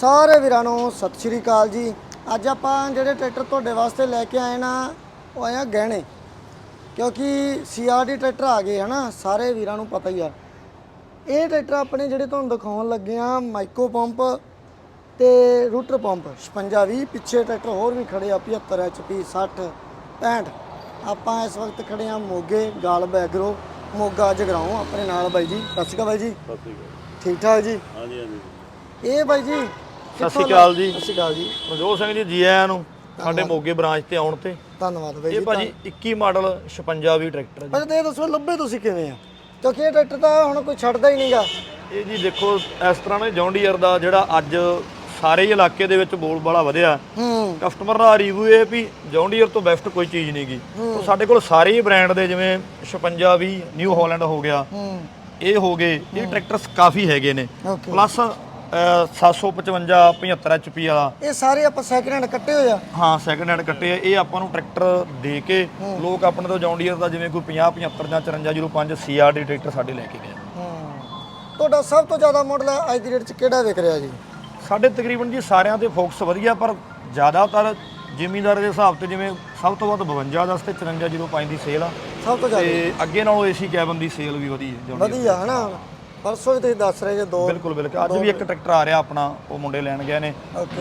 ਸਾਰੇ ਵੀਰਾਂ ਨੂੰ ਸਤਿ ਸ਼੍ਰੀ ਅਕਾਲ ਜੀ। ਅੱਜ ਆਪਾਂ ਜਿਹੜੇ ਟਰੈਕਟਰ ਤੁਹਾਡੇ ਵਾਸਤੇ ਲੈ ਕੇ ਆਏ ਨਾ ਉਹ ਆਇਆ ਗਹਿਣੇ। ਕਿਉਂਕਿ ਸੀਆਰਡੀ ਟਰੈਕਟਰ ਆ ਗਏ ਹਨਾ ਸਾਰੇ ਵੀਰਾਂ ਨੂੰ ਪਤਾ ਹੀ ਆ। ਇਹ ਟਰੈਕਟਰ ਆਪਣੇ ਜਿਹੜੇ ਤੁਹਾਨੂੰ ਦਿਖਾਉਣ ਲੱਗੇ ਆ ਮਾਈਕੋ ਪੰਪ ਤੇ ਰੂਟਰ ਪੰਪ। 56 20 ਪਿੱਛੇ ਟਰੈਕਟਰ ਹੋਰ ਵੀ ਖੜੇ ਆ 75 HP 60 65 ਆਪਾਂ ਇਸ ਵਕਤ ਖੜੇ ਆ ਮੋਗੇ ਗਾਲ ਬੈਗਰੋ। ਮੋਗਾ ਜਗਰਾਉਂ ਆਪਣੇ ਨਾਲ ਬਾਈ ਜੀ। ਸਤਿ ਸ਼੍ਰੀ ਅਕਾਲ ਬਾਈ ਜੀ। ਸਤਿ ਸ੍ਰੀ ਅਕਾਲ। ਠੀਕ ਠਾਕ ਜੀ? ਹਾਂਜੀ ਹਾਂਜੀ। ਇਹ ਬਾਈ ਜੀ ਸਤਿ ਸ਼੍ਰੀ ਅਕਾਲ ਜੀ। ਸਤਿ ਸ਼੍ਰੀ ਅਕਾਲ ਜੀ। ਮਨਜੋਤ ਸਿੰਘ ਜੀ ਜੀ ਆਇਆਂ ਨੂੰ ਸਾਡੇ ਮੋਗੇ ਬ੍ਰਾਂਚ ਤੇ ਆਉਣ ਤੇ। ਧੰਨਵਾਦ ਬਾਈ ਇਹ ਜੀ ਭਾਜੀ 21 ਮਾਡਲ 56 ਵੀ ਟਰੈਕਟਰ ਹੈ ਪਹਿਲਾਂ ਤਾਂ ਇਹ ਦੱਸੋ ਲੱਭੇ ਤੁਸੀਂ ਕਿਵੇਂ ਆ? ਕਿਉਂਕਿ ਇਹ ਟਰੈਕਟਰ ਤਾਂ ਹੁਣ ਕੋਈ ਛੱਡਦਾ ਹੀ ਨਹੀਂਗਾ। ਜੀ ਇਹ ਜੀ ਦੇਖੋ ਇਸ ਤਰ੍ਹਾਂ ਨੇ ਜੌਂਡੀਅਰ ਦਾ ਜਿਹੜਾ ਅੱਜ ਸਾਰੇ ਇਲਾਕੇ ਦੇ ਵਿੱਚ ਬੋਲ ਬਾਲਾ ਵਧਿਆ। ਹੂੰ। ਕਸਟਮਰ ਦਾ ਰਿਵਿਊ ਇਹ ਵੀ ਜੌਂਡੀਅਰ ਤੋਂ ਬੈਸਟ ਕੋਈ ਚੀਜ਼ ਨਹੀਂਗੀ ਉਹ ਸਾਡੇ ਕੋਲ ਸਾਰੇ ਹੀ ਬ੍ਰਾਂਡ ਦੇ ਜਿਵੇਂ 56 ਵੀ ਨਿਊ ਹਾਲੈਂਡ ਹੋ ਗਿਆ। ਹੂੰ। ਇਹ ਹੋ ਗਏ ਇਹ ਟਰੈਕਟਰਸ ਕਾਫੀ ਹੈਗੇ ਨੇ। ਪਲੱਸ 755 75 HP ਵਾਲਾ। ਇਹ ਸਾਰੇ ਆਪਾਂ ਸੈਕਿੰਡ ਹੈਂਡ ਕੱਟੇ ਹੋਏ ਆ। ਹਾਂ ਸੈਕੰਡ ਹੈਂਡ ਕੱਟੇ ਆ। ਇਹ ਆਪਾਂ ਨੂੰ ਟਰੈਕਟਰ ਦੇ ਕੇ ਲੋਕ ਆਪਣੇ ਤੋਂ ਜੌਂਡੀਅਰ ਦਾ ਜਿਵੇਂ ਕੋਈ 50 75 ਜਾਂ 5405 ਸੀਆਰਡੀ ਟਰੈਕਟਰ ਸਾਡੇ ਲੈ ਕੇ ਗਏ ਹੂੰ। ਤੁਹਾਡਾ ਸਭ ਤੋਂ ਜ਼ਿਆਦਾ ਮਾਡਲ ਅੱਜ ਦੀ ਡੇਟ 'ਚ ਕਿਹੜਾ ਵਿਕ ਰਿਹਾ ਜੀ? ਸਾਡੇ ਤਕਰੀਬਨ ਜੀ ਸਾਰਿਆਂ ਤੇ ਫੋਕਸ ਵਧੀਆ ਪਰ ਜ਼ਿਆਦਾਤਰ ਜ਼ਿਮੀਂਦਾਰ ਦੇ ਹਿਸਾਬ ਤੇ ਜਿਵੇਂ ਸਭ ਤੋਂ ਵੱਧ 52 10 ਤੇ 5405 ਦੀ ਸੇਲ ਆ। ਸਭ ਤੋਂ ਜ਼ਿਆਦਾ। ਤੇ ਅੱਗੇ ਨਾਲੋਂ ਏਸੀ ਕੈਬਨ ਦੀ ਸੇਲ ਵੀ ਵਧੀ ਹੈ John Deere। ਵਧੀਆ ਹਨਾ ਪਰਸੋਂ ਵੀ ਤੁਸੀਂ ਦੱਸ ਰਹੇ ਜੇ ਦੋ ਬਿਲਕੁਲ ਬਿਲਕੁਲ। ਅੱਜ ਵੀ ਇੱਕ ਟਰੈਕਟਰ ਆ ਰਿਹਾ ਆਪਣਾ ਉਹ ਮੁੰਡੇ ਲੈਣ ਗਏ ਨੇ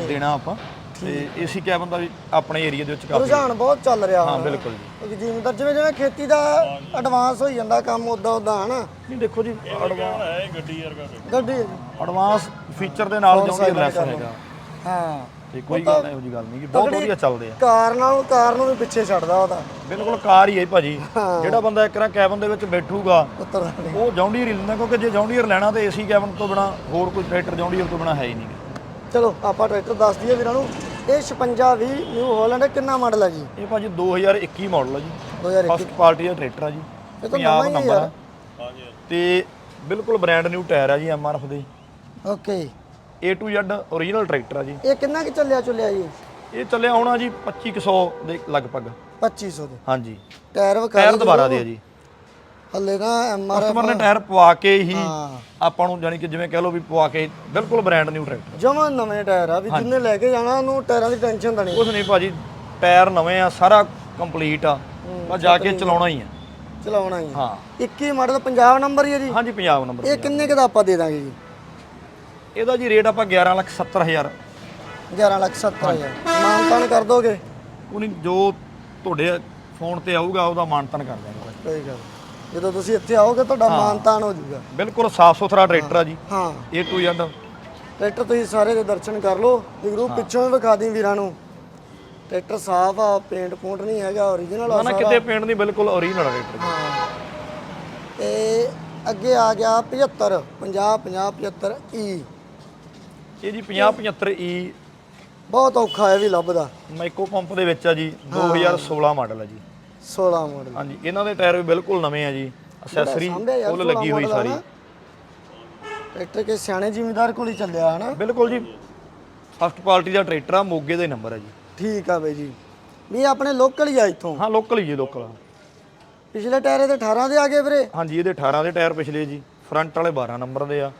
ਦੇਣਾ ਆਪਾਂ। ਤੇ ਏਸੀ ਕੈਬਨ ਦਾ ਵੀ ਆਪਣੇ ਏਰੀਆ ਦੇ ਵਿੱਚ ਕਾਫੀ ਰੁਝਾਨ ਬਹੁਤ ਚੱਲ ਰਿਹਾ। ਹਾਂ ਬਿਲਕੁਲ ਜੀ। ਜਿਵੇਂ ਜਿਵੇਂ ਜਿਵੇਂ ਖੇਤੀ ਦਾ ਐਡਵਾਂਸ ਹੋਈ ਜਾਂਦਾ ਕੰਮ ਉਦਾਂ ਉਦਾਂ ਹਨਾ? ਨਹੀਂ ਦੇਖੋ ਜੀ ਐਡਵਾਂਸ ਹੈ ਗੱਡੀ ਵਰਗਾ ਗੱਡੀ ਐਡਵਾਂਸ ਫੀਚਰ ਦੇ ਨਾਲ ਜੌਂਡੀਅਰ ਲੈਸ ਹੈਗਾ। ਹਾਂ। ਤੇ ਕੋਈ ਗੱਲ ਇਹੋ ਜੀ ਗੱਲ ਨਹੀਂ ਕਿ ਬਹੁਤ ਵਧੀਆ ਚੱਲਦੇ ਆ। ਕਾਰ ਨਾਲ ਕਾਰ ਨੂੰ ਵੀ ਪਿੱਛੇ ਛੱਡਦਾ ਉਹਦਾ ਬਿਲਕੁਲ ਕਾਰ ਹੀ ਹੈ ਭਾਜੀ। ਜਿਹੜਾ ਬੰਦਾ ਇੱਕ ਨਾ ਕੈਬਨ ਦੇ ਵਿੱਚ ਬੈਠੂਗਾ ਉੱਤਰ ਨਹੀਂ। ਉਹ ਜੌਂਡੀਅਰ ਹੀ ਲੈਂਦਾ ਕਿਉਂਕਿ ਜੇ ਜੌਂਡੀਅਰ ਲੈਣਾ ਤੇ ਏਸੀ ਕੈਬਨ ਤੋਂ ਬਿਨਾ ਹੋਰ ਕੋਈ ਟਰੈਕਟਰ ਜੌਂਡੀਅਰ ਤੋਂ ਬਿਨਾ ਹੈ ਹੀ ਨਹੀਂ। ਚਲੋ ਆਪਾਂ ਟਰੈਕਟਰ ਦੱਸ ਦਈਏ ਵੀਰਾਂ ਨੂੰ। ਇਹ 56 20 ਨਿਊ ਹਾਲੈਂਡ ਕਿੰਨਾ ਮਾਡਲ ਹੈ ਜੀ? ਇਹ ਭਾਜੀ 2021 ਮਾਡਲ ਹੈ ਜੀ। 2021 ਫਸਟ ਪਾਰਟੀ ਦਾ ਟਰੈਕਟਰ ਆ ਜੀ। ਇਹ ਤਾਂ ਪੰਜਾਬ ਨਵਾਂ ਹੀ ਨੰਬਰ ਹੈ ਆ। ਤੇ ਬਿਲਕੁਲ ਬ੍ਰਾਂਡ ਨਿਊ ਟਾਇਰ ਆ ਜੀ ਐਮਆਰਐਫ ਦੇ। Okay A to Z original tractor ਆ ਜੀ। ਇਹ ਕਿੰਨਾ ਕਿ ਚੱਲਿਆ ਚੱਲਿਆ ਜੀ? ਇਹ ਚੱਲਿਆ ਹੋਣਾ ਜੀ 2500 ਦੇ ਲਗਭਗ। 2500 ਦੇ। ਹਾਂਜੀ। ਟਾਇਰ ਵਿਖਾ ਟਾਇਰ ਦੁਬਾਰਾ ਦੇ ਆ ਜੀ। ਹੱਲੇ ਨਾ ਐਮਆਰ ਕਸਟਮਰ ਨੇ ਟਾਇਰ ਪਵਾ ਕੇ ਹੀ ਆਪਾਂ ਨੂੰ ਜਾਨੀ ਕਿ ਜਿਵੇਂ ਕਹਿ ਲਓ ਵੀ ਪਵਾ ਕੇ ਬਿਲਕੁਲ ਬ੍ਰਾਂਡ ਨਿਊ ਟਰੈਕਟਰ ਜਮਾ ਨਵੇਂ ਟਾਇਰ ਆ ਵੀ ਜਿੰਨੇ ਲੈ ਕੇ ਜਾਣਾ ਉਹਨੂੰ ਟਾਇਰਾਂ ਦੀ ਟੈਨਸ਼ਨ ਤਾਂ ਨਹੀਂ। ਕੁਛ ਨਹੀਂ ਭਾਜੀ ਟਾਇਰ ਨਵੇਂ ਆ ਸਾਰਾ ਕੰਪਲੀਟ ਆ। ਬਸ ਜਾ ਕੇ ਚਲਾਉਣਾ ਹੀ ਆ। ਚਲਾਉਣਾ ਹੀ। ਹਾਂ। 21 ਮਾਡਲ ਪੰਜਾਬ ਨੰਬਰ ਹੀ ਹੈ ਜੀ। ਹਾਂਜੀ ਪੰਜਾਬ ਨੰਬਰ ਇਹ ਕਿੰਨੇ ਕੁ ਦਾ ਆਪਾਂ ਦੇ ਦਾਂਗੇ ਜੀ? ਇਹਦਾ ਜੀ ਰੇਟ ਆਪਾਂ 11 ਲੱਖ 70 ਹਜ਼ਾਰ। 11 ਲੱਖ 70 ਹਜ਼ਾਰ। ਮਾਨਤਾਨ ਕਰ ਦੋਗੇ? ਉਹਨੇ ਜੋ ਤੁਹਾਡੇ ਫੋਨ ਤੇ ਆਊਗਾ ਉਹਦਾ ਮਾਨਤਨ ਕਰ ਦਾਂਗੇ ਕੋਈ ਗੱਲ। ਜਦੋਂ ਤੁਸੀਂ ਇੱਥੇ ਆਓਗੇ ਤੁਹਾਡਾ ਮਾਨਤਾਨ ਹੋ ਜਾਊਗਾ। ਬਿਲਕੁਲ ਸਾਫ਼ ਸੁਥਰਾ ਟਰੈਕਟਰ ਆ ਜੀ। ਹਾਂ। A to Z ਟਰੈਕਟਰ ਤੁਸੀਂ ਸਾਰੇ ਦੇ ਦਰਸ਼ਨ ਕਰ ਲਓ ਜਗਰੂ ਪਿੱਛੋਂ ਵਿਖਾ ਦੀ ਵੀਰਾਂ ਨੂੰ। ਟਰੈਕਟਰ ਸਾਫ਼ ਆ ਪੇਂਟ ਪੂੰਟ ਨਹੀਂ ਹੈਗਾ ਓਰੀਜਨਲ ਆ ਨਾ ਕਿਤੇ ਪੇਂਟ ਨਹੀਂ ਬਿਲਕੁਲ ਓਰੀਜਨਲ ਟਰੈਕਟਰ ਹਾਂ। ਤੇ ਅੱਗੇ ਆ ਗਿਆ 75 50 50 75 ਈ ਇਹ ਜੀ 50 75 E ਬਹੁਤ ਔਖਾ ਹੈ ਵੀ ਲੱਭਦਾ। ਮਾਈਕੋ ਪੰਪ ਦੇ ਵਿੱਚ ਆ ਜੀ 2016 ਮਾਡਲ ਆ ਜੀ। 16 ਮਾਡਲ ਹਾਂਜੀ ਇਹਨਾਂ ਦੇ ਟਾਇਰ ਵੀ ਬਿਲਕੁਲ ਨਵੇਂ ਆ ਜੀ। ਅਸੈਸਰੀ ਫੁੱਲ ਲੱਗੀ ਹੋਈ 16 ਸਾਰੀ। ਟਰੈਕਟਰ ਕੇ ਸਿਆਣੇ ਜ਼ਿਮੀਂਦਾਰ ਕੋਲ ਹੀ ਚੱਲਿਆ ਹਨਾ ਬਿਲਕੁਲ ਜੀ। ਫਸਟ ਕੁਆਲਿਟੀ ਦਾ ਟਰੈਕਟਰ ਆ ਮੋਗੇ ਦੇ ਨੰਬਰ ਆ ਜੀ। ਠੀਕ ਆ ਬਈ ਜੀ। ਵੀ ਆਪਣੇ ਲੋਕਲ ਹੀ ਆ ਇੱਥੋਂ? ਹਾਂ ਲੋਕਲ ਹੀ ਜੀ ਲੋਕਲ ਪਿਛਲੇ ਟਾਇਰ ਇਹਦੇ 18 ਦੇ ਆ ਗਏ ਵੀਰੇ। ਹਾਂਜੀ ਇਹਦੇ 18 ਦੇ ਟਾਇਰ ਪਿਛਲੇ ਜੀ। ਫਰੰਟ ਵਾਲੇ 12 ਨੰਬਰ ਦੇ ਆ।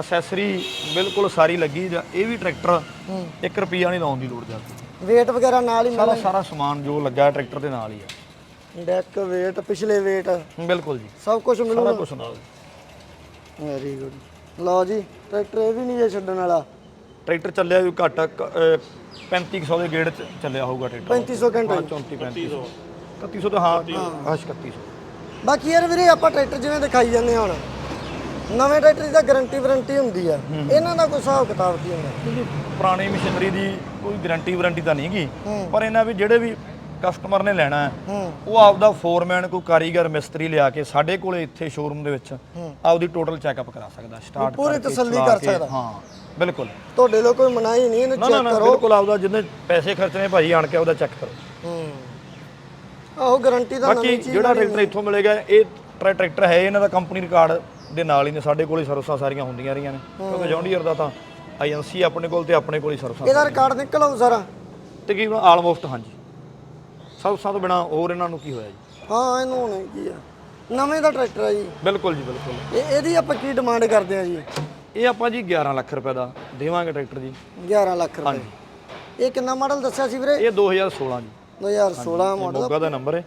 ਅਸੈਸਰੀ ਬਿਲਕੁਲ ਸਾਰੀ ਲੱਗੀ ਜਾ- ਇਹ ਵੀ ਟਰੈਕਟਰ 1 ਰੁਪਿਆ ਨਹੀਂ ਲਾਉਣ ਦੀ ਲੋੜ ਜਾਂਦੀ weight ਵਗੈਰਾ ਨਾਲ ਹੀ ਸਾਰਾ ਸਾਰਾ ਸਮਾਨ ਜੋ ਲੱਗਾ ਟਰੈਕਟਰ ਦੇ ਨਾਲ ਹੀ ਆ। ਡੈਕ weight ਪਿਛਲੇ weight ਬਿਲਕੁਲ ਜੀ। ਸਭ ਕੁਝ ਸਾਰਾ ਮਿਲੂਗਾ ਕੁਝ ਨਾਲ। ਵੈਰੀ ਗੁੱਡ ਲਓ ਜੀ ਟਰੈਕਟਰ ਇਹ ਵੀ ਨਹੀਂ ਜੇ ਛੱਡਣ ਵਾਲਾ। ਟਰੈਕਟਰ ਚੱਲਿਆ ਵੀ ਘੱਟ ਅ, 3500 ਦੇ ਗੇੜ ਚ ਚੱਲਿਆ ਹੋਊਗਾ ਟਰੈਕਟਰ। 3500 ਘੰਟੇ 34 3500 3100 ਤਾਂ ਹਾਂ ਹਾਂ 3100 ਬਾਕੀ ਯਾਰ ਵੀਰੇ ਆਪਾਂ ਟਰੈਕਟਰ ਜਿਵੇਂ ਦਿਖਾਈ ਜਾਂਦੇ ਹਾਂ ਹੁਣ। ਨਵੇਂ ਟਰੈਕਟਰ ਦੀ ਤਾਂ ਗਾਰੰਟੀ ਵਾਰੰਟੀ ਹੁੰਦੀ ਆ। ਇਹਨਾਂ ਦਾ ਕੋਈ ਹਿਸਾਬ ਕਿਤਾਬ ਕੀ ਹੁੰਦਾ? ਕਿਉਂਕਿ ਪੁਰਾਣੀ ਮਸ਼ੀਨਰੀ ਦੀ ਕੋਈ ਗਾਰੰਟੀ ਵਾਰੰਟੀ ਤਾਂ ਨਹੀਂਗੀ। ਹੂੰ। ਪਰ ਇਹਨਾਂ ਵੀ ਜਿਹੜੇ ਵੀ ਕਸਟਮਰ ਨੇ ਲੈਣਾ ਹੈ ਉਹ ਆਪਦਾ ਫੋਰਮੈਨ ਕੋਈ ਕਾਰੀਗਰ ਮਿਸਤਰੀ ਲਿਆ ਕੇ ਸਾਡੇ ਕੋਲੇ ਇੱਥੇ ਸ਼ੋਰੂਮ ਦੇ ਵਿੱਚ ਆਪਦੀ ਟੋਟਲ ਚੈੱਕਅਪ ਕਰਾ ਸਕਦਾ ਸਟਾਰਟ ਪੂਰੀ ਤਸੱਲੀ ਕਰ ਸਕਦਾ। ਹਾਂ ਬਿਲਕੁਲ। ਤੁਹਾਡੇ ਲੋ ਕੋਈ ਮਨਾਹੀ ਨਹੀਂ ਇਹਨੂੰ ਚੈੱਕ ਕਰੋ। ਬਿਲਕੁਲ ਆਪਦਾ ਜਿੰਨੇ ਪੈਸੇ ਖਰਚਣੇ ਭਾਈ ਆਣ ਕੇ ਆਪਦਾ ਚੈੱਕ ਕਰੋ। ਹੂੰ। ਆਹੋ ਗਾਰੰਟੀ ਤਾਂ ਬਾਕੀ ਨਵੀਂ ਚੀਜ਼ ਜਿਹੜਾ ਟਰੈਕਟਰ ਇੱਥੋਂ ਮਿਲੇਗਾ ਇਹ ਟਰੈ- ਟਰੈਕਟਰ ਹੈ ਇਹਨਾਂ ਦਾ ਕੰਪਨੀ ਰਿਕਾਰਡ ਦੇ ਨਾਲ ਹੀ ਨੇ ਸਾਡੇ ਕੋਲੇ ਸਰਵਿਸਾਂ ਸਾਰੀਆਂ ਹੁੰਦੀਆਂ ਰਹੀਆਂ ਨੇ। ਕਿਉਂਕਿ ਜੌਂਡੀਅਰ ਦਾ ਤਾਂ ਏਜੰਸੀ ਆਪਣੇ ਕੋਲ ਤੇ ਆਪਣੇ ਕੋਲ ਹੀ ਸਰਵਿਸਾਂ ਇਹਦਾ ਰਿਕਾਰਡ ਨਿਕਲ ਆਊ ਸਾਰਾ? ਤਕਰੀਬਨ ਆਲਮੋਸਟ ਹਾਂਜੀ। ਸਰਵਿਸਾਂ ਤੋਂ ਬਿਨਾ ਹੋਰ ਇਹਨਾਂ ਨੂੰ ਕੀ ਹੋਇਆ ਜੀ? ਹਾਂ ਇਹਨੂੰ ਹੁਣ ਕੀ ਆ? ਨਵੇਂ ਦਾ ਟਰੈਕਟਰ ਆ ਜੀ। ਬਿਲਕੁਲ ਜੀ ਬਿਲਕੁਲ। ਇਹ ਇਹਦੀ ਆਪਾਂ ਕੀ ਡਿਮਾਂਡ ਕਰਦੇ ਆ ਜੀ? ਇਹ ਆਪਾਂ ਜੀ 11 ਲੱਖ ਰੁਪਏ ਦਾ ਦੇਵਾਂਗੇ ਟਰੈਕਟਰ ਜੀ। 11 ਲੱਖ ਰੁਪਏ। ਇਹ ਕਿੰਨਾ ਮਾਡਲ ਦੱਸਿਆ ਸੀ ਵੀਰੇ? ਇਹ 2016 ਜੀ। 2016 ਇਹ ਮਾਡਲ ਮੋਗਾ ਦਾ ਨੰਬਰ ਹੈ।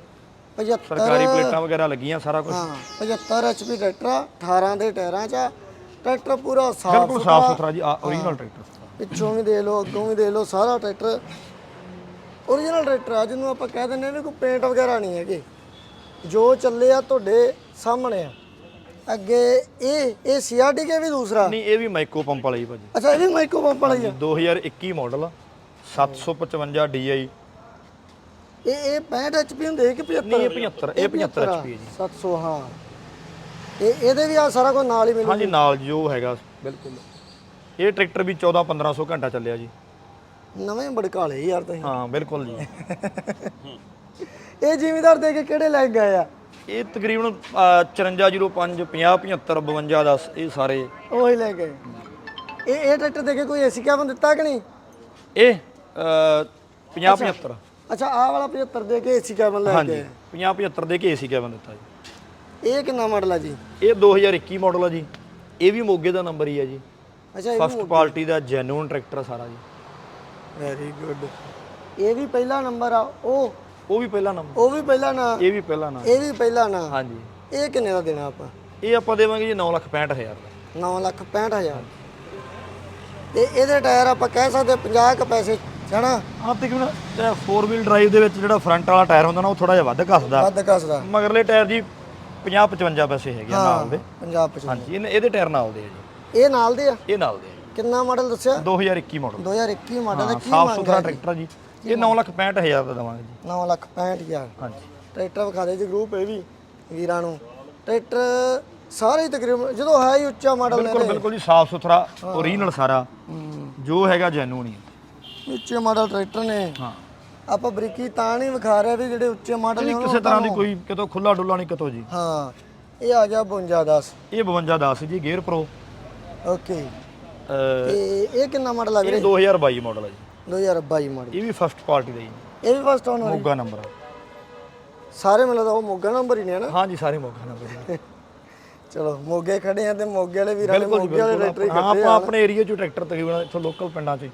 75 ਸਰਕਾਰੀ ਪਲੇਟਾਂ ਵਗੈਰਾ ਲੱਗੀਆਂ ਸਾਰਾ ਕੁਝ ਹਾਂ 75 ਐਚਪੀ ਟਰੈਕਟਰ ਆ, 18 ਦੇ ਟਾਇਰਾਂ 'ਚ ਆ। ਟਰੈਕਟਰ ਪੂਰਾ ਸਾਫ਼ ਬਿਲਕੁਲ ਸਾਫ਼ ਸੁਥਰਾ। ਜੀ ਓਰੀਜਨਲ ਟਰੈਕਟਰ ਪਿੱਛੋਂ ਵੀ ਦੇ ਲਓ ਅੱਗੋਂ ਵੀ ਦੇ ਲਓ ਸਾਰਾ ਟਰੈਕਟਰ। ਓਰੀਜਨਲ ਟਰੈਕਟਰ ਆ ਜਿਹਨੂੰ ਆਪਾਂ ਕਹਿ ਦਿੰਦੇ ਨੇ ਕੋਈ ਪੇਂਟ ਵਗੈਰਾ ਨਹੀਂ ਹੈਗੇ। ਜੋ ਚੱਲੇ ਆ ਤੁਹਾਡੇ ਸਾਹਮਣੇ ਆ। ਅੱਗੇ ਇਹ ਇਹ ਸੀਆਰਡੀ ਕੇ ਵੀ ਦੂਸਰਾ? ਨਹੀਂ ਇਹ ਵੀ ਮਾਈਕੋ ਪੰਪ ਵਾਲਾ ਜੀ ਭਾਜੀ। ਅੱਛਾ ਇਹ ਵੀ ਮਾਈਕੋ ਪੰਪ ਵਾਲਾ ਹੀ ਆ। 2021 ਮਾਡਲ 755 DI ਇਹ ਇਹ 65 ਐਚਪੀ ਹੁੰਦੇ ਕਿ 75 ਨਹੀਂ ਇਹ 75 ਇਹ 75 HP ਹੈ ਜੀ। 700 ਹਾਂ। ਇਹ ਇਹਦੇ ਵੀ ਆ ਸਾਰਾ ਕੁਝ ਨਾਲ ਹੀ ਮਿਲੂ ਹਾਂਜੀ ਨਾਲ ਜੋ ਹੈਗਾ। ਬਿਲਕੁਲ। ਇਹ ਟਰੈਕਟਰ ਵੀ 14 1500 ਘੰਟਾ ਚੱਲਿਆ ਜੀ। ਨਵੇਂ ਬੜਕਾਲੇ ਯਾਰ ਤੁਸੀਂ। ਹਾਂ ਬਿਲਕੁਲ ਜੀ। ਇਹ ਜ਼ਿਮੀਦਾਰ ਦੇ ਕੇ ਕਿਹੜੇ ਲੈ ਗਏ ਆ? ਇਹ ਤਕਰੀਬਨ ਅਹ, 5405 50 75 52 10 ਇਹ ਸਾਰੇ। ਉਹੀ ਲੈ ਗਏ ਇਹ ਇਹ ਟਰੈਕਟਰ ਦੇ ਕੇ ਕੋਈ ਏਸੀ ਕੈਬਨ ਦਿੱਤਾ ਕਿ ਨਹੀਂ? ਇਹ 50 75 ਅੱਛਾ ਆਹ ਵਾਲਾ 75 ਦੇ ਕੇ ਏਸੀ ਕੈਬਨ ਲੈ ਹਾਂਜੀ ਗਏ 50 75 ਦੇ ਕੇ ਏਸੀ ਕੈਬਨ ਦਿੱਤਾ ਜੀ। ਇਹ ਕਿੰਨਾ ਮਾਡਲ ਆ ਜੀ? ਇਹ 2021 ਮਾਡਲ ਆ ਜੀ। ਇਹ ਵੀ ਮੋਗੇ ਦਾ ਨੰਬਰ ਹੀ ਆ ਜੀ। ਅੱਛਾ ਇਹ ਫਸਟ ਪਾਰਟੀ ਦਾ ਜੈਨੂਨ ਟਰੈਕਟਰ ਸਾਰਾ ਜੀ। ਵੈਰੀ ਗੁੱਡ ਇਹ ਵੀ ਪਹਿਲਾ ਨੰਬਰ ਆ ਉਹ? ਉਹ ਵੀ ਪਹਿਲਾ ਨੰਬਰ ਉਹ ਵੀ ਪਹਿਲਾ ਨਾ? ਇਹ ਵੀ ਪਹਿਲਾ ਨਾ। ਇਹ ਵੀ ਪਹਿਲਾ ਨਾ? ਹਾਂਜੀ। ਇਹ ਕਿੰਨੇ ਦਾ ਦੇਣਾ ਆਪਾਂ? ਇਹ ਆਪਾਂ ਦੇਵਾਂਗੇ ਜੀ 965000 ਦਾ। 9 ਲੱਖ 65000 ਤੇ ਇਹਦੇ ਟਾਇਰ ਆਪਾਂ ਕਹਿ ਸਕਦੇ 50 ਕ ਪੈਸੇ ਹਨਾ ਹਾਂ ਤਕਰੀਬਨ 4 ਵੀਲ ਡਰਾਈਵ ਦੇ ਵਿੱਚ ਜਿਹੜਾ ਫਰੰਟ ਵਾਲਾ ਟਾਇਰ ਹੁੰਦਾ ਨਾ ਉਹ ਥੋੜਾ ਜਿਹਾ ਵੱਧ ਘਸਦਾ ਵੱਧ ਕਸਦਾ। ਮਗਰਲੇ ਟਾਇਰ ਜੀ 50 55 ਪੈਸੇ ਹੈਗੇ ਆ ਨਾਲ ਦੇ। ਪੰਜਾਬ ਪਛਾਣ ਹਾਂਜੀ ਇਹਨੇ- ਇਹਦੇ ਟਾਇਰ ਨਾਲ ਦੇ ਆ ਜੀ। ਇਹ ਨਾਲ ਦੇ ਆ? ਇਹ ਨਾਲ ਦੇ ਆ ਜੀ। ਕਿੰਨਾ ਮਾਡਲ ਦੱਸਿਆ? 2021 ਮਾਡਲ 2021 ਮਾਡਲ ਦਾ ਕੀ ਸਾਫ਼ ਮੰਗ ਸੁਥਰਾ ਟਰੈਕਟਰ ਆ ਜੀ। ਇਹ 965000 ਦਾ ਦਵਾਂਗੇ ਜੀ। 9 ਲੱਖ 65000 ਹਾਂਜੀ। ਟਰੈਕਟਰ ਵਿਖਾ ਦੇ ਜੀ ਗਰੂਪ ਇਹ ਵੀ ਵੀਰਾਂ ਨੂੰ। ਟਰੈਕਟਰ ਸਾਰੇ ਹੀ ਤਕਰੀਬਨ ਜਦੋਂ ਹੈ ਹੀ ਉੱਚਾ ਮਾਡਲ ਬਿਲਕੁਲ ਬਿਲਕੁਲ ਜੀ ਸਾਫ਼ ਸੁਥਰਾ ਓਰੀਜਨਲ ਸਾਰਾ। ਜੋ ਹੈਗਾ ਜੈਨੂਨ ਹੀ ਹੈ। ਉੱਚੇ ਮਾਡਲ ਟਰੈਕਟਰ ਨੇ। ਹਾਂ। ਆਪਾਂ ਬਰੀਕੀ ਤਾਂ ਨਹੀਂ ਵਿਖਾ ਰਹੇ ਵੀ ਜਿਹੜੇ ਉੱਚੇ ਮਾਡਲ ਨੇ ਇਹ ਕਿਸੇ ਤਰ੍ਹਾਂ ਦੀ ਕੋਈ ਕਿਤੋਂ ਖੁੱਲਾ ਡੁੱਲਾ ਨਹੀਂ ਕਿਤੋਂ ਜੀ। ਹਾਂ ਇਹ ਆ ਗਿਆ 52 10 ਇਹ 52 10 ਜੀ ਗੇਅਰ ਪ੍ਰੋ। ਓਕੇ। ਤੇ ਇਹ ਕਿੰਨਾ ਮਾਡਲ ਆ ਇਹ ਵੀਰੇ? 2022 ਮਾਡਲ ਹੈ ਜੀ। 2022 ਮਾਡਲ। ਇਹ ਵੀ ਫਸਟ ਪਾਰਟੀ ਦਾ ਜੀ। ਇਹ ਵੀ ਫਸਟ ਓਨਰ ਮੋਗਾ ਨੰਬਰ ਸਾਰੇ ਮਿਲਦਾ ਉਹ ਮੋਗਾ ਨੰਬਰ ਹੀ ਨੇ ਨਾ ਹਾਂ ਜੀ ਸਾਰੇ ਮੋਗਾ ਨੰਬਰ ਚਲੋ ਮੋਗੇ ਖੜੇ ਆ ਤੇ ਮੋਗੇ ਵਾਲੇ ਵੀਰਾਂ ਨੇ ਮੋਗੇ ਵਾਲੇ ਟਰੈਕਟਰ ਹੀ ਕੱਟੇ ਆਪਾਂ ਆ। ਆਪਣੇ ਏਰੀਆ 'ਚ ਟਰੈਕਟਰ ਤਕਰੀਬਨ ਇੱਥੋਂ ਲੋਕਲ ਪਿੰਡਾਂ 'ਚ ਹੀ।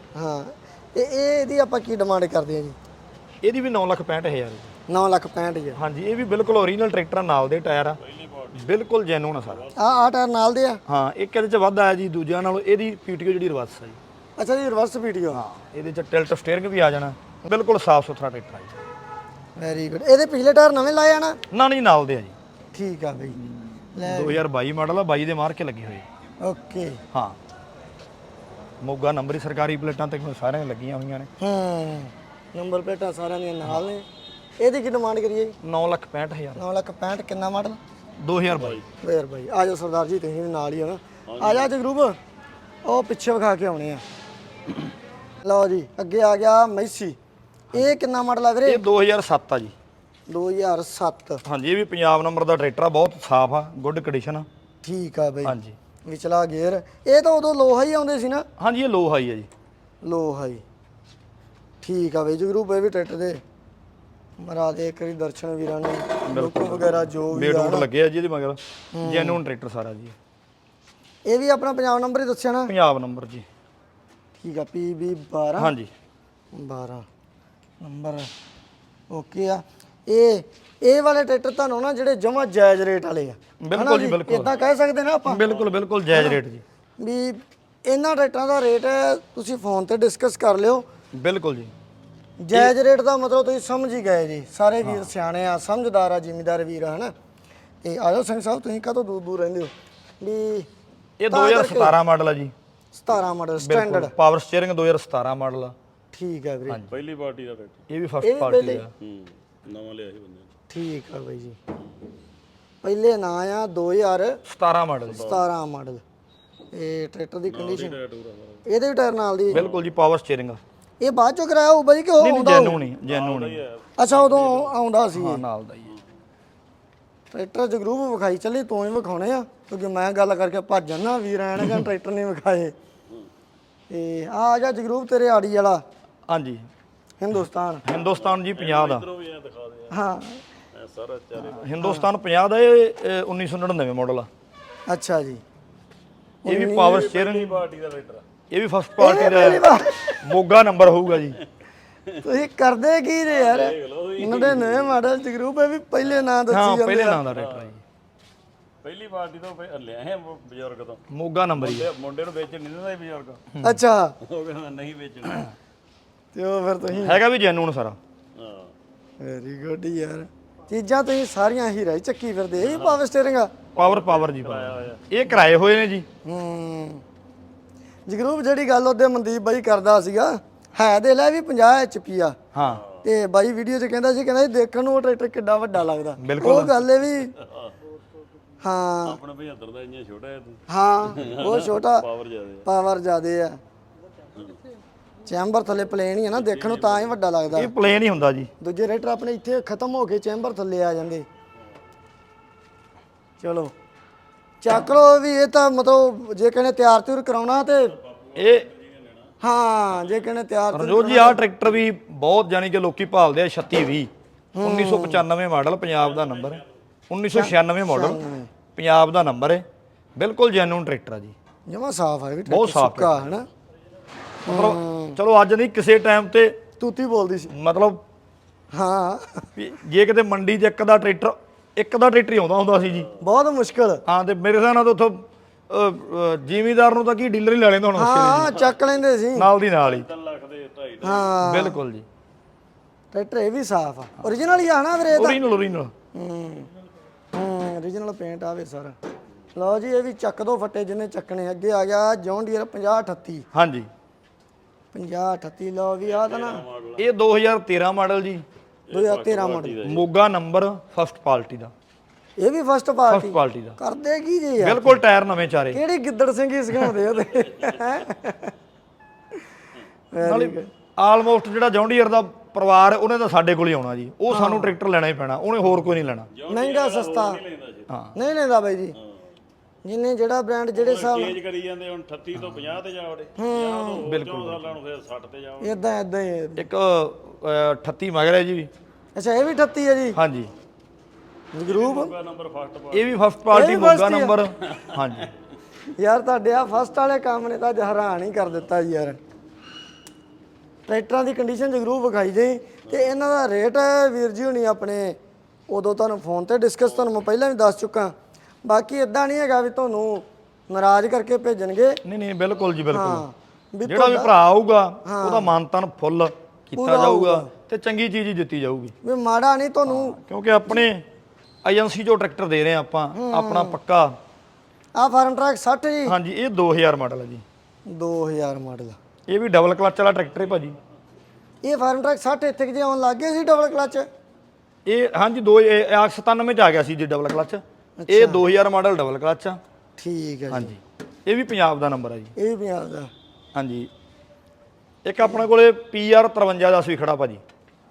ਤੇ ਇਹ ਇਹਦੀ ਆਪਾਂ ਕੀ ਡਿਮਾਂਡ ਕਰਦੇ ਆ ਜੀ? ਇਹਦੀ ਵੀ 965000 ਜੀ। 9 ਲੱਖ 65000 ਹਾਂਜੀ ਇਹ ਵੀ ਬਿਲਕੁਲ ਓਰੀਜਨਲ ਟਰੈਕਟਰ ਆ, ਨਾਲ ਦੇ ਟਾਇਰ ਆ। ਬਿਲਕੁਲ ਜੈਨੂਨ ਆ ਸਾਰਾ। ਆ ਆ ਟਾਇਰ ਨਾਲ ਦੇ ਆ? ਹਾਂ ਇੱਕ ਇਹਦੇ 'ਚ ਵੱਧ ਆਇਆ ਜੀ ਦੂਜਿਆਂ ਨਾਲੋਂ ਇਹਦੀ ਪੀਟੀਓ ਜਿਹੜੀ ਰਿਵਰਸ ਆ ਜੀ। ਅੱਛਾ ਜੀ ਰਿਵਰਸ ਵੀਡੀਓ ਹਾਂ ਇਹਦੇ 'ਚ ਟਿਲਟ ਸਟੀਅਰਿੰਗ ਵੀ ਆ ਜਾਣਾ। ਬਿਲਕੁਲ ਸਾਫ਼ ਸੁਥਰਾ ਟਰੈਕਟਰ ਆ ਜੀ। ਵੈਰੀ ਗੁੱਡ ਇਹਦੇ ਪਿਛਲੇ ਟਾਇਰ ਨਵੇਂ ਲਾਏ ਆ ਨਾ? ਨਾ ਨਹੀਂ ਨਾਲ ਦੇ ਆ ਜੀ। ਠੀਕ ਆ ਬਈ। ਲੈ 2022 ਮਾਡਲ ਆ 22 ਦੇ ਮਾਰ ਕੇ ਲੱਗੇ ਹੋਏ। ਓਕੇ ਹਾਂ। ਮੋਗਾ ਨੰਬਰ ਸਰਕਾਰੀ ਪਲੇਟਾਂ ਤੇ ਸਾਰਿਆਂ ਲੱਗੀਆਂ ਹੋਈਆਂ ਨੇ। ਹੂੰ ਨੰਬਰ ਪਲੇਟਾਂ ਸਾਰਿਆਂ ਦੀਆਂ ਨਾਲ ਨੇ। ਇਹਦੀ ਕੀ ਡਿਮਾਂਡ ਕਰੀਏ ਜੀ? 965000 9 ਲੱਖ 65 ਕਿੰਨਾ ਮਾਡਲ 2022 ਫੇਰ ਬਾਈ। ਆ ਜਾਓ ਸਰਦਾਰ ਜੀ ਤੁਸੀਂ ਵੀ ਨਾਲ ਹੀ ਹੋ ਨਾ। ਆ ਜਾ ਜਗਰੂਪ ਉਹ ਪਿੱਛੇ ਵਿਖਾ ਕੇ ਆਉਣੇ ਆ। ਲਓ ਜੀ ਅੱਗੇ ਆ ਗਿਆ ਮੈਸੀ। ਇਹ ਕਿੰਨਾ ਮਾਡਲ ਆ ਵੀਰੇ? ਇਹ 2007 ਆ ਜੀ। 2007 ਹਾਂਜੀ ਇਹ ਵੀ ਪੰਜਾਬ ਨੰਬਰ ਦਾ ਟਰੈਕਟਰ ਆ ਬਹੁਤ ਸਾਫ਼ ਆ ਗੁੱਡ ਕੰਡੀਸ਼ਨ ਆ। ਠੀਕ ਆ ਬਈ। ਹਾਂਜੀ। ਵਿਚਲਾ ਗੇਅਰ। ਇਹ ਤਾਂ ਉਦੋਂ ਲੋਹਾ ਹੀ ਆਉਂਦੇ ਸੀ ਨਾ? ਹਾਂਜੀ ਇਹ ਲੋ ਹਾਈ ਆ ਜੀ। ਲੋਹਾ ਹੀ। ਠੀਕ ਆ ਬਈ ਜਗਰੂਪ ਇਹ ਵੀ ਟਰੈਕਟਰ ਦੇ। ਮਰਾ ਦੇ ਇੱਕ ਵਾਰੀ ਦਰਸ਼ਨ ਵੀਰਾਂ ਨੂੰ। ਲੋਕ ਵਗੈਰਾ ਜੋ ਵੀ ਆ। ਬੂਟ ਲੱਗੇ ਆ ਜੀ ਇਹਦੇ ਮਗਰ। ਜੈਨੂਨ ਟਰੈਕਟਰ ਸਾਰਾ ਜੀ। ਇਹ ਵੀ ਆਪਣਾ ਪੰਜਾਬ ਨੰਬਰ ਹੀ ਦੱਸਿਆ ਨਾ? ਪੰਜਾਬ ਨੰਬਰ ਜੀ। ਠੀਕ ਆ PB 12 ਹਾਂਜੀ। 12 ਨੰਬਰ। ਓਕੇ ਆ। ਇਹ ਇਹ ਵਾਲੇ ਟਰੈਕਟਰ ਤੁਹਾਨੂੰ ਨਾ ਜਿਹੜੇ ਜਮਾ ਜਾਇਜ਼ ਰੇਟ ਵਾਲੇ ਆ। ਬਿਲਕੁਲ ਜੀ ਬਿਲਕੁਲ। ਇਦਾਂ ਕਹਿ ਸਕਦੇ ਨਾ ਆਪਾਂ? ਬਿਲਕੁਲ ਬਿਲਕੁਲ ਜਾਇਜ਼ ਰੇਟ ਜੀ। ਵੀ ਇਹਨਾਂ ਟਰੈਕਟਰਾਂ ਦਾ ਰੇਟ ਤੁਸੀਂ ਫੋਨ ਤੇ ਡਿਸਕਸ ਕਰ ਲਿਓ। ਬਿਲਕੁਲ ਜੀ। ਜਾਇਜ਼ ਰੇਟ ਦਾ ਮਤਲਬ ਤੁਸੀਂ ਸਮਝ ਹੀ ਗਏ ਜੀ। ਸਾਰੇ ਵੀਰ ਸਿਆਣੇ ਆ ਸਮਝਦਾਰ ਆ ਜ਼ਿਮੀਦਾਰ ਵੀਰ ਆ ਹਨਾ? ਤੇ ਆਜੋ ਸਿੰਘ ਸਾਹਿਬ ਤੁਸੀਂ ਕਦੋਂ ਦੂਰ ਦੂਰ ਰਹਿੰਦੇ ਹੋ? ਵੀ ਇਹ 2017 ਮਾਡਲ ਆ ਜੀ। 17 model standard power steering 2017 model ਆ। ਠੀਕ ਆ ਵੀਰੇ। ਪਹਿਲੀ ਪਾਰਟੀ ਦਾ ਟਰੈਕਟਰ। ਇਹ ਵੀ ਫਸਟ ਪਾਰਟੀ? ਦਾ ਹੂੰ। ਨਵਾਂ ਲਿਆ ਸੀ ਬੰਦੇ ਨੇ। ਠੀਕ ਆ ਬਾਈ ਜੀ। ਪਹਿਲੇ ਨਾਂ ਆ 2017 17 ਮਾਡਲ ਜੀ। ਮਾਡਲ। ਇਹ ਟਰੈਕਟਰ ਦੀ ਕੰਡੀਸ਼ਨ ਆ ਇਹਦੇ ਵੀ ਟਾਇਰ ਨਾਲ ਦੀ ਬਿਲਕੁਲ ਜੀ ਪਾਵਰ ਸਟੀਅਰਿੰਗ ਇਹ ਬਾਅਦ ਚੋਂ ਕਰਾਇਆ ਹੋਊ ਬਾਈ ਕਿ ਉਹ ਨਹੀਂ ਨਹੀਂ ਆਉਂਦਾ ਹੋਊ? ਜੈਨੂਨ ਨਹੀਂ ਅੱਛਾ ਉਦੋਂ ਆਉਂਦਾ ਸੀ ਹਾਂ ਨਾਲ ਦਾ ਹੀ ਟਰੈਕਟਰ ਜਗਰੂਪ ਵਿਖਾਈ। ਚੱਲੀ ਤੂੰ ਹੀ ਵਿਖਾਉਣੇ ਆ ਕਿਉਂਕਿ ਮੈਂ ਗੱਲ ਕਰਕੇ ਭੱਜ ਜਾਣਾ ਵੀਰ ਐਨ ਕਿ ਟਰੈਕਟਰ ਨਹੀਂ ਵਿਖਾਏ। ਤੇ ਆ ਜਾ ਜਗਰੂਪ ਤੇਰੇ ਆੜੀ ਵਾਲਾ। ਹਾਂਜੀ। ਹਿੰਦੁਸਤਾਨ। ਹਿੰਦੁਸਤਾਨ ਜੀ 50 ਦਾ। ਵੀ ਹਾਂ। ਸਾਰਾ ਚਾਰੇ ਹਿੰਦੁਸਤਾਨ 50 ਦਾ ਇਹ ਅ, 1999 ਮਾਡਲ ਆ। ਅੱਛਾ ਜੀ। ਇਹ ਵੀ ਪਾਵਰ ਸਟੀਅਰਿੰਗ ਪਾਰਟੀ ਦਾ ਟਰੈਕਟਰ ਆ। ਇਹ ਵੀ ਫਸਟ ਪਾਰਟੀ ਦਾ ਮੋਗਾ ਨੰਬਰ ਹੋਊਗਾ ਜੀ। ਤੁਸੀਂ ਕਰਦੇ ਕੀ ਜੇ ਯਾਰ? ਨਵੇਂ ਨਵੇਂ ਮਾਡਲ ਚ ਗਰੂਪ ਹੈ ਵੀ ਪਹਿਲੇ ਨਾਂ ਹਾਂ ਦੱਸੀ ਜਾਂਦੇ ਪਹਿਲੇ ਆ। ਨਾਂ ਦਾ ਟਰੈਕਟਰ ਹੈ ਜੀ। ਪਹਿਲੀ ਪਾਰਟੀ ਤੋਂ ਲਿਆ ਹੈ ਬਜ਼ੁਰਗ ਤੋਂ। ਮੋਗਾ ਨੰਬਰ ਹੀ ਮੁੰਡੇ ਨੂੰ ਵੇਚਣ ਨਹੀਂ ਦਿੰਦਾ ਇਹ ਬਜ਼ੁਰਗ। ਅੱਛਾ। ਉਹ ਕਹਿੰਦਾ ਨਹੀਂ ਵੇਚਣਾ। ਤੇ ਉਹ ਫਿਰ ਤੁਸੀਂ ਹੈਗਾ ਵੀ ਜੈਨੂਨ ਸਾਰਾ। ਹਾਂ। ਵੈਰੀ ਗੁੱਡ ਯਾਰ। ਚੀਜ਼ਾਂ ਤੁਸੀਂ ਸਾਰੀਆਂ ਹੀ ਰਾਈ ਚੱਕੀ ਫਿਰਦੇ ਇਹ ਪਾਵਰ ਸਟੀਅਰਿੰਗ ਆ। ਪਾਵਰ ਪਾਵਰ ਜੀ power। ਇਹ ਕਿਰਾਏ ਹੋਏ ਨੇ ਜੀ। ਹੂੰ। ਜਗਰੂਪ ਜਿਹੜੀ ਗੱਲ ਉਹਦੇ ਮਨਦੀਪ ਬਾਈ ਕਰਦਾ ਸੀਗਾ ਹੈ ਦੇ ਲੈ ਵੀ 50 ਐਚਪੀ ਆ। ਹਾਂ। ਤੇ ਬਾਈ ਵੀਡੀਓ 'ਚ ਕਹਿੰਦਾ ਸੀ ਕਹਿੰਦਾ ਸੀ ਦੇਖਣ ਨੂੰ ਉਹ ਟਰੈਕਟਰ ਕਿੱਡਾ ਵੱਡਾ ਲੱਗਦਾ। ਬਿਲਕੁਲ। ਉਹ ਗੱਲ ਇਹ ਵੀ ਹਾਂ। ਆਪਣਾ 75 ਦਾ ਇੰਨਾ ਛੋਟਾ ਹੈ ਤੂੰ। ਹਾਂ ਉਹ ਛੋਟਾ। ਪਾਵਰ ਜ਼ਿਆਦਾ ਪਾਵਰ ਜ਼ਿਆਦੇ ਆ ਚੈਂਬਰ ਥੱਲੇ ਪਲੇਨ ਹੀ ਆ ਨਾ ਦੇਖਣ ਨੂੰ ਤਾਂ ਹੀ ਵੱਡਾ ਲੱਗਦਾ। ਇਹ ਪਲੇਨ ਹੀ ਹੁੰਦਾ ਜੀ। ਦੂਜੇ ਰੇਟਰ ਆਪਣੇ ਇੱਥੇ ਖਤਮ ਹੋ ਕੇ ਚੈਂਬਰ ਥੱਲੇ ਆ ਜਾਂਦੇ। ਚਲੋ ਚੱਕ ਲੋ ਵੀ ਇਹ ਤਾਂ ਮਤਲਬ ਜੇ ਕਹਿੰਦੇ ਤਿਆਰ ਤਿਉਰ ਕਰਾਉਣਾ ਤੇ ਇਹ ਹਾਂ ਜੇ ਕਹਿੰਦੇ ਤਿਆਰ ਤਿਉਰ ਰਣਜੋਤ ਜੀ ਆਹ ਟਰੈਕਟਰ ਵੀ ਬਹੁਤ ਜਾਨੀ ਕਿ ਲੋਕੀ ਭਾਲਦੇ ਆ 3620 1995 ਮਾਡਲ ਪੰਜਾਬ ਦਾ ਨੰਬਰ ਹੈ। 1996 ਮਾਡਲ ਪੰਜਾਬ ਦਾ ਨੰਬਰ ਹੈ। ਬਿਲਕੁਲ ਜੈਨੂਨ ਟਰੈਕਟਰ ਆ ਜੀ। ਜਮਾ ਸਾਫ਼ ਹੈ ਵੀ ਬਹੁਤ ਸਾਫ਼ ਸੁੱਕਾ ਹੈ। ਨਾ? ਮਤਲਬ ਚਲੋ ਅੱਜ ਨਹੀਂ ਕਿਸੇ ਟਾਈਮ ਤੇ ਤੂਤੀ ਬੋਲਦੀ ਸੀ। ਮਤਲਬ ਹਾਂ। ਵੀ ਜੇ ਕਿਤੇ ਮੰਡੀ 'ਚ ਇੱਕ ਦਾ ਟਰੈਕਟਰ ਇੱਕ ਦਾ ਟਰੈਕਟਰ ਹੀ ਆਉਂਦਾ ਹੁੰਦਾ ਸੀ ਜੀ। ਬਹੁਤ ਮੁਸ਼ਕਲ। ਹਾਂ ਤੇ ਮੇਰੇ ਹਿਸਾਬ ਨਾਲ ਤਾਂ ਉੱਥੋਂ ਜ਼ਿਮੀਦਾਰ ਨੂੰ ਤਾਂ ਕੀ ਡੀਲਰ ਹੀ ਲੈ ਲੈਂਦਾ ਹੁਣ ਹਾਂ ਚੱਕ ਲੈਂਦੇ ਸੀ। ਨਾਲ ਦੀ ਨਾਲ ਹੀ। 3 ਲੱਖ ਦੇ 2.5 ਹਾਂ। ਬਿਲਕੁਲ ਜੀ। ਟਰੈਕਟਰ ਇਹ ਵੀ ਸਾਫ਼ ਆ। Origignal ਹੀ ਆ ਨਾ ਵੀਰੇ ਇਹ ਤਾਂ? ਓਰੀਜਨਲ ਓਰੀਜਨਲ ਹੂੰ। ਹੂੰ origignal ਪੇਂਟ ਆਵੇ ਸਰ। ਲਓ ਜੀ ਇਹ ਵੀ ਚੱਕ ਦੋ ਫੱਟੇ ਜਿੰਨੇ ਚੱਕਣੇ। ਅੱਗੇ ਆ ਗਿਆ ਜੌਨ ਡੀਅਰ 5038 ਹਾਂਜੀ। 5038 ਲਓ ਵੀ ਆ ਤਾਂ ਨਾ। ਇਹ 2013 ਮਾਡਲ ਜੀ। 2013 model. Moga number first party ਦਾ। ਇਹ ਵੀ ਫਸਟ ਫਸਟ ਪਾਰਟੀ ਦਾ। ਕਰਦੇ ਕੀ ਜੀ ਯਾਰ? ਬਿਲਕੁਲ ਟਾਇਰ ਨਵੇਂ ਚਾਰੇ। ਕਿਹੜੀ ਗਿੱਦੜ ਸਿੰਘੀ ਸਿਖਾਉਂਦੇ ਉਹਦੇ? ਨਾਲੇ ਆਲਮੋਸਟ ਜਿਹੜਾ ਜੌਂਡੀਅਰ ਦਾ ਪਰਿਵਾਰ ਹੈ, ਉਹਨੇ ਤਾਂ ਸਾਡੇ ਕੋਲ ਹੀ ਆਉਣਾ ਜੀ। ਉਹ ਸਾਨੂੰ ਟਰੈਕਟਰ ਲੈਣਾ ਹੀ ਪੈਣਾ ਉਹਨੇ ਹੋਰ ਕੋਈ ਨਹੀਂ ਲੈਣਾ। ਮਹਿੰਗਾ ਸਸਤਾ। ਹਾਂ। ਨਹੀਂ ਲੈਂਦਾ ਬਾਈ ਜੀ। ਜਿੰਨੇ ਜਿਹੜਾ ਬ੍ਰਾਂਡ ਜਿਹੜੇ ਹਿਸਾਬ ਚੇਂਜ ਕਰੀ ਜਾਂਦੇ ਹੁਣ 38 ਤੋਂ 50 ਤੇ ਜਾ ਵੜੇ। 50 ਤੋਂ ਬਿਲਕੁਲ ਸਾਲਾਂ ਨੂੰ ਫਿਰ 60 ਤੇ ਜਾਓ ਇਦਾਂ ਇਦਾਂ ਹੀ ਇੱਕ ਅਹ, 38 ਮਗਰ ਹੈ ਜੀ ਅੱਛਾ ਇਹ ਵੀ 38 ਹੈ ਜੀ? ਹਾਂਜੀ। ਗਰੂਪ ਨੰਬਰ ਫਸਟ ਇਹ ਵੀ ਫਸਟ ਪਾਰਟੀ ਮੋਗਾ first ਹੀ ਆ। ਨੰਬਰ ਹਾਂਜੀ। ਯਾਰ ਤੁਹਾਡੇ ਆ ਫਸਟ ਵਾਲੇ ਕੰਮ ਨੇ ਤਾਂ ਅੱਜ ਹੈਰਾਨ ਹੀ ਕਰ ਦਿੱਤਾ ਜੀ ਯਾਰ। ਟਰੈਕਟਰਾਂ ਦੀ ਕੰਡੀਸ਼ਨ ਜਗਰੂ ਵਿਖਾਈ ਜਾਈ ਤੇ ਇਹਨਾਂ ਦਾ ਰੇਟ ਵੀਰ ਜੀ ਹੁਣੀ ਆਪਣੇ। ਉਦੋਂ ਤੁਹਾਨੂੰ ਫੋਨ ਤੇ ਡਿਸਕਸ ਤੁਹਾਨੂੰ ਮੈਂ ਪਹਿਲਾਂ ਵੀ ਦੱਸ ਚੁੱਕਾ। ਬਾਕੀ ਇਦਾਂ ਨਹੀਂ ਹੈਗਾ ਵੀ ਤੁਹਾਨੂੰ ਨਾਰਾਜ਼ ਕਰਕੇ ਭੇਜਣਗੇ। ਨਹੀਂ ਨਹੀਂ ਬਿਲਕੁਲ ਜੀ ਬਿਲਕੁਲ। ਹਾਂ ਵੀ ਜਿਹੜਾ ਵੀ ਭਰਾ ਆਊਗਾ ਉਹਦਾ ਮਾਨਤਨ ਫੁੱਲ ਕੀਤਾ ਜਾਊਗਾ ਤੇ ਚੰਗੀ ਚੀਜ਼ ਹੀ ਦਿੱਤੀ ਜਾਊਗੀ। ਵੀ ਮਾੜਾ ਨਹੀਂ ਤੁਹਾਨੂੰ ਕਿਉਂਕਿ ਆਪਣੇ ਏਜੰਸੀ ਜੋ ਟਰੈਕਟਰ ਦੇ ਰਹੇ ਆ ਆਪਾਂ ਆਪਣਾ ਪੱਕਾ। ਆ ਫਾਰਮ ਟਰੱਕ 60 ਜੀ। ਹਾਂਜੀ ਇਹ 2000 ਮਾਡਲ ਹੈ ਜੀ। 2000 ਮਾਡਲ ਇਹ ਵੀ ਡਬਲ ਕਲਚ ਵਾਲਾ ਟਰੈਕਟਰ ਹੈ ਭਾਜੀ। ਇਹ ਫਾਰਮ ਟਰੱਕ 60 ਇੱਥੇ ਕਿ ਜੇ ਆਉਣ ਲੱਗ ਗਏ ਸੀ ਡਬਲ ਕਲਚ ਇਹ ਹਾਂਜੀ ਦੋ ਇਹ 97 ਚ ਆ ਗਿਆ ਸੀ ਜੀ ਡਬਲ ਕਲਚ ਇਹ 2000 ਮਾਡਲ ਡਬਲ ਕਲਚ ਆ। ਠੀਕ ਹੈ ਜੀ। ਹਾਂਜੀ। ਇਹ ਵੀ ਪੰਜਾਬ ਦਾ ਨੰਬਰ ਹੈ ਜੀ। ਇਹ ਵੀ ਪੰਜਾਬ ਦਾ। ਹਾਂਜੀ। ਇੱਕ ਆਪਣੇ ਕੋਲੇ PR 53 ਦਾ ਸੀ ਖੜਾ ਭਾਜੀ।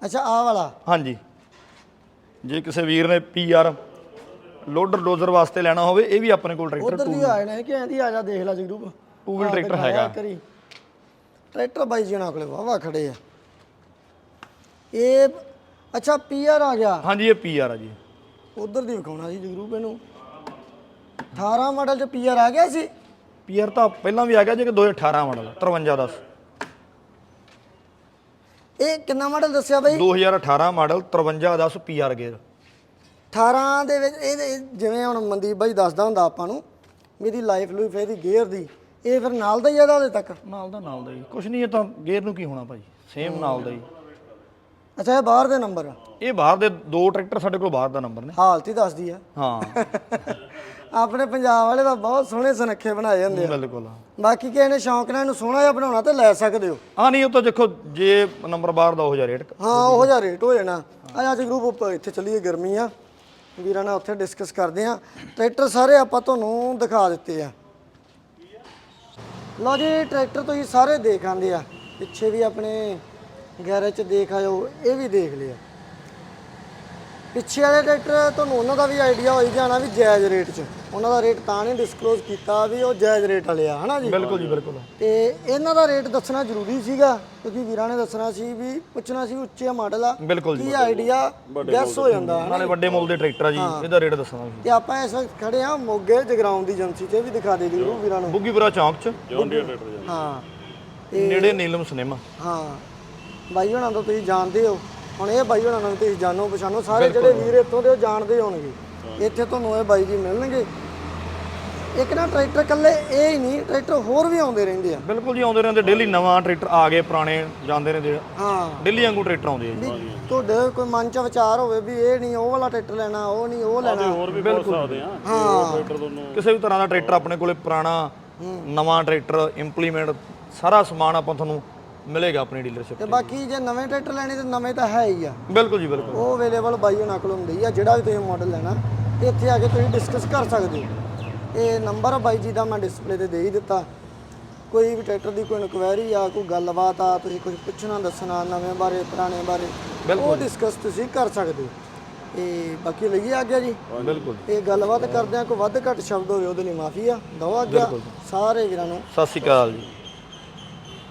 ਅੱਛਾ ਆ ਵਾਲਾ? ਹਾਂਜੀ। ਜੇ ਕਿਸੇ ਵੀਰ ਨੇ PR ਲੋਡਰ ਡੋਜ਼ਰ ਵਾਸਤੇ ਲੈਣਾ ਹੋਵੇ ਇਹ ਵੀ ਆਪਣੇ ਕੋਲ ਟਰੈਕਟਰ ਉਧਰ ਦੀ ਆਏ ਨੇ ਕਿ ਐਂਦੀ ਆ ਜਾ ਦੇਖ ਲੈ ਜਗਰੂਪ ਟੂ ਵੀਲ ਆਹ ਟਰੈਕਟਰ ਹੈਗਾ। ਟਰੈਕਟਰ ਬਾਈ ਜੀ ਨਾਲ ਕੋਲੇ ਵਾਵਾ ਖੜੇ ਆ। ਇਹ ਅੱਛਾ ਪੀਆਰ ਆ ਗਿਆ। ਹਾਂਜੀ ਇਹ PR ਆ ਜੀ। ਉਧਰ ਦੀ ਵਿਖਾਉਣਾ ਸੀ ਜਗਰੂਪ ਇਹਨੂੰ। 18 ਮਾਡਲ ਚ ਪੀਆਰ ਆ ਗਿਆ ਸੀ। PR ਤਾਂ ਪਹਿਲਾਂ ਵੀ ਆ ਗਿਆ ਜੇ ਕਿ 2018 ਮਾਡਲ 53 ਦਾ ਇਹ ਕਿੰਨਾ ਮਾਡਲ ਦੱਸਿਆ ਬਾਈ? 2018 ਮਾਡਲ 53 10 PR ਗੇਅਰ। 18 ਦੇ ਵਿੱਚ ਇਹ ਜਿਵੇਂ ਹੁਣ ਮਨਦੀਪ ਬਾਈ ਦੱਸਦਾ ਹੁੰਦਾ ਆਪਾਂ ਨੂੰ ਇਹਦੀ ਲਾਈਫ ਲੂਈਫ ਇਹਦੀ ਗੇਅਰ ਦੀ ਇਹ ਫਿਰ ਨਾਲ ਦਾ ਹੀ ਆ ਇਹਦਾ ਤੱਕ? ਨਾਲ ਦਾ ਨਾਲ ਦਾ ਜੀ ਕੁਛ ਨਹੀਂ ਇਹ ਤਾਂ ਗੇਅਰ ਨੂੰ ਕੀ ਹੋਣਾ ਭਾਜੀ ਸੇਮ ਨਾਲ ਦਾ ਜੀ ਅੱਛਾ ਇਹ ਬਾਹਰ ਦੇ ਨੰਬਰ ਆ। ਇਹ ਬਾਹਰ ਦੇ ਦੋ ਟਰੈਕਟਰ ਸਾਡੇ ਕੋਲ ਬਾਹਰ ਦਾ ਨੰਬਰ ਨੇ। ਹਾਲਤ ਹੀ ਦੱਸਦੀ ਆ। ਹਾਂ। ਆਪਣੇ ਪੰਜਾਬ ਵਾਲੇ ਤਾਂ ਬਹੁਤ ਸੋਹਣੇ ਸੁਨੱਖੇ ਬਣਾਏ ਜਾਂਦੇ ਆ। ਬਿਲਕੁਲ। ਬਾਕੀ ਕਿਸੇ ਨੇ ਸ਼ੌਂਕ ਨਾਲ ਇਹਨੂੰ ਸੋਹਣਾ ਜਿਹਾ ਬਣਾਉਣਾ ਤੇ ਲੈ ਸਕਦੇ ਹੋ। ਆ ਨਹੀਂ ਉਹ ਤਾਂ ਦੇਖੋ ਜੇ ਨੰਬਰ ਬਾਹਰ ਦਾ ਹੋ ਜਾ ਰੇਟ। ਹਾਂ ਉਹੋ ਜਿਹਾ ਰੇਟ ਹੋ ਜਾਣਾ। ਆ ਅੱਜ ਗਰੁੱਪ ਉੱਪਰ ਇੱਥੇ ਚੱਲੀਏ ਗਰਮੀ ਆ। ਵੀਰਾਂ ਨਾਲ ਉੱਥੇ ਡਿਸਕਸ ਕਰਦੇ ਆ। ਟਰੈਕਟਰ ਸਾਰੇ ਆਪਾਂ ਤੁਹਾਨੂੰ ਦਿਖਾ ਦਿੱਤੇ ਆ। ਲਓ ਜੀ ਟਰੈਕਟਰ ਤੁਸੀਂ ਸਾਰੇ ਦੇਖ ਆਂਦੇ ਆ। ਪਿੱਛੇ ਵੀ ਆਪਣੇ ਗੈਰੇਜ 'ਚ ਦੇਖ ਆਇਓ ਇਹ ਵੀ ਦੇਖ ਲਿਆ। ਪਿੱਛੇ ਵਾਲੇ ਟਰੈਕਟਰ ਤੁਹਾਨੂੰ ਉਹਨਾਂ ਦਾ ਵੀ ਆਈਡੀਆ ਹੋਈ ਜਾਣਾ ਵੀ ਜਾਇਜ਼ ਰੇਟ 'ਚ। ਉਹਨਾਂ ਦਾ ਰੇਟ ਤਾਂ ਨਹੀਂ ਡਿਸਕਲੋਜ਼ ਕੀਤਾ ਵੀ ਉਹ ਜਾਇਜ਼ ਰੇਟ ਵਾਲੇ ਆ ਹਨਾ ਜੀ? ਬਿਲਕੁਲ ਜੀ ਬਿਲਕੁਲ। ਤੇ ਇਹਨਾਂ ਦਾ ਰੇਟ ਦੱਸਣਾ ਜ਼ਰੂਰੀ ਸੀਗਾ ਕਿਉਂਕਿ ਵੀਰਾਂ ਨੇ ਦੱਸਣਾ ਸੀ ਵੀ ਪੁੱਛਣਾ ਸੀ ਉੱਚੇ ਮਾਡਲ ਆ ਬਿਲਕੁਲ ਜੀ ਕੀ ਆਈਡੀਆ ਗੈਸ ਹੋ ਜਾਂਦਾ ਹਨਾ ਨਾਲੇ ਵੱਡੇ ਮੁੱਲ ਦੇ ਟਰੈਕਟਰ ਆ ਜੀ ਇਹਦਾ ਰੇਟ ਦੱਸਣਾ ਜੀ ਤੇ ਆਪਾਂ ਇਸ ਵਕਤ ਖੜੇ ਆ ਮੋਗੇ ਜਗਰਾਉਂ ਦੀ ਏਜੰਸੀ ਤੇ ਵੀ ਦਿਖਾ ਦੇ ਦਿਓ ਵੀਰਾਂ ਨੂੰ। ਬੁੱਗੀਪੁਰਾ ਚੌਂਕ 'ਚ। ਜੌਨ ਡੀਅਰ ਟਰੈਕਟਰ ਜੀ ਹਾਂ ਨੇੜੇ ਨੀਲਮ ਸਿਨੇਮਾ। ਹਾਂ ਬਾਈ ਹੋਣਾ ਤੋਂ ਤੁਸੀਂ ਜਾਣਦੇ ਹੋ। ਹੁਣ ਇਹ ਬਾਈ ਹੋਣਾ ਨੂੰ ਤੁਸੀਂ ਜਾਣੋ ਪਛਾਣੋ। ਸਾਰੇ ਜਿਹੜੇ ਵੀਰ ਇੱਥੋਂ ਦੇ ਉਹ ਜਾਣਦੇ ਹੋਣਗੇ। ਇੱਥੇ ਤੁਹਾਨੂੰ ਇਹ ਬਾਈ ਜੀ ਮਿਲਣਗੇ। ਇੱਕ ਨਾ ਟਰੈਕਟਰ ਇਕੱਲੇ ਇਹ ਹੀ ਨਹੀਂ ਟਰੈਕਟਰ ਹੋਰ ਵੀ ਆਉਂਦੇ ਰਹਿੰਦੇ ਆ। ਬਿਲਕੁਲ ਜੀ ਆਉਂਦੇ ਰਹਿੰਦੇ। ਡੇਲੀ ਨਵਾਂ ਟਰੈਕਟਰ ਆ ਗਏ ਪੁਰਾਣੇ ਜਾਂਦੇ ਰਹਿੰਦੇ ਆ। ਹਾਂ। ਡੇਲੀ ਵਾਂਗੂ ਟਰੈਕਟਰ ਆਉਂਦੇ ਆ ਜੀ। ਤੁਹਾਡੇ ਕੋਈ ਮਨ ਚ ਵਿਚਾਰ ਹੋਵੇ ਵੀ ਇਹ ਨਹੀਂ ਉਹ ਵਾਲਾ ਟਰੈਕਟਰ ਲੈਣਾ ਉਹ ਨਹੀਂ ਉਹ ਲੈਣਾ। ਹੋਰ ਵੀ ਬਹੁਤ ਸਕਦੇ ਆ। ਹਾਂ। ਕਿਸੇ ਵੀ ਤਰ੍ਹਾਂ ਦਾ ਟਰੈਕਟਰ ਆਪਣੇ ਕੋਲੇ ਪੁਰਾਣਾ ਨਵਾਂ ਟਰੈਕਟਰ ਇੰਪਲੀਮੈਂਟ ਸਾਰਾ ਸਮਾਨ ਆਪਾਂ ਤੁਹਾਨੂੰ ਮਿਲੇਗਾ ਆਪਣੀ ਡੀਲਰਸ਼ਿਪ ਤੇ ਬਾਕੀ ਜੇ ਨਵੇਂ ਟਰੈਕਟਰ ਲੈਣੇ ਤੇ ਨਵੇਂ ਤਾਂ ਹੈ ਹੀ ਆ। ਬਿਲਕੁਲ ਜੀ ਬਿਲਕੁਲ। ਉਹ ਅਵੇਲੇਬਲ ਬਾਈ ਉਹਨਾਂ ਕੋਲ ਹੁੰਦੀ ਆ ਜਿਹੜਾ ਵੀ ਤੁਸੀਂ ਮਾਡਲ ਲੈਣਾ ਇੱਥੇ ਆ ਕੇ ਤੁਸੀਂ ਡਿਸਕਸ ਕਰ ਸਕਦੇ ਹੋ। ਇਹ ਨੰਬਰ ਬਾਈ ਜੀ ਦਾ ਮੈਂ ਡਿਸਪਲੇ ਤੇ ਦੇ ਹੀ ਦਿੱਤਾ। ਕੋਈ ਵੀ ਟਰੈਕਟਰ ਦੀ ਕੋਈ ਇਨਕੁਆਇਰੀ ਆ ਕੋਈ ਗੱਲਬਾਤ ਆ ਤੁਸੀਂ ਕੁਝ ਪੁੱਛਣਾ ਦੱਸਣਾ ਨਵੇਂ ਬਾਰੇ ਪੁਰਾਣੇ ਬਾਰੇ ਉਹ ਡਿਸਕਸ ਤੁਸੀਂ ਕਰ ਸਕਦੇ ਹੋ। ਤੇ ਬਾਕੀ ਲਈਏ ਆ ਗਿਆ ਜੀ। ਬਿਲਕੁਲ। ਇਹ ਗੱਲਬਾਤ ਕਰਦੇ ਆ ਕੋਈ ਵੱਧ ਘੱਟ ਸ਼ਬਦ ਹੋਵੇ ਉਹਦੇ ਲਈ ਮਾਫੀ ਆ। ਦੋ ਆ। ਗਿਆ ਸਾਰੇ ਵੀਰਾਂ ਨੂੰ। ਸਤਿ ਸ਼੍ਰੀ ਅਕਾਲ ਜੀ।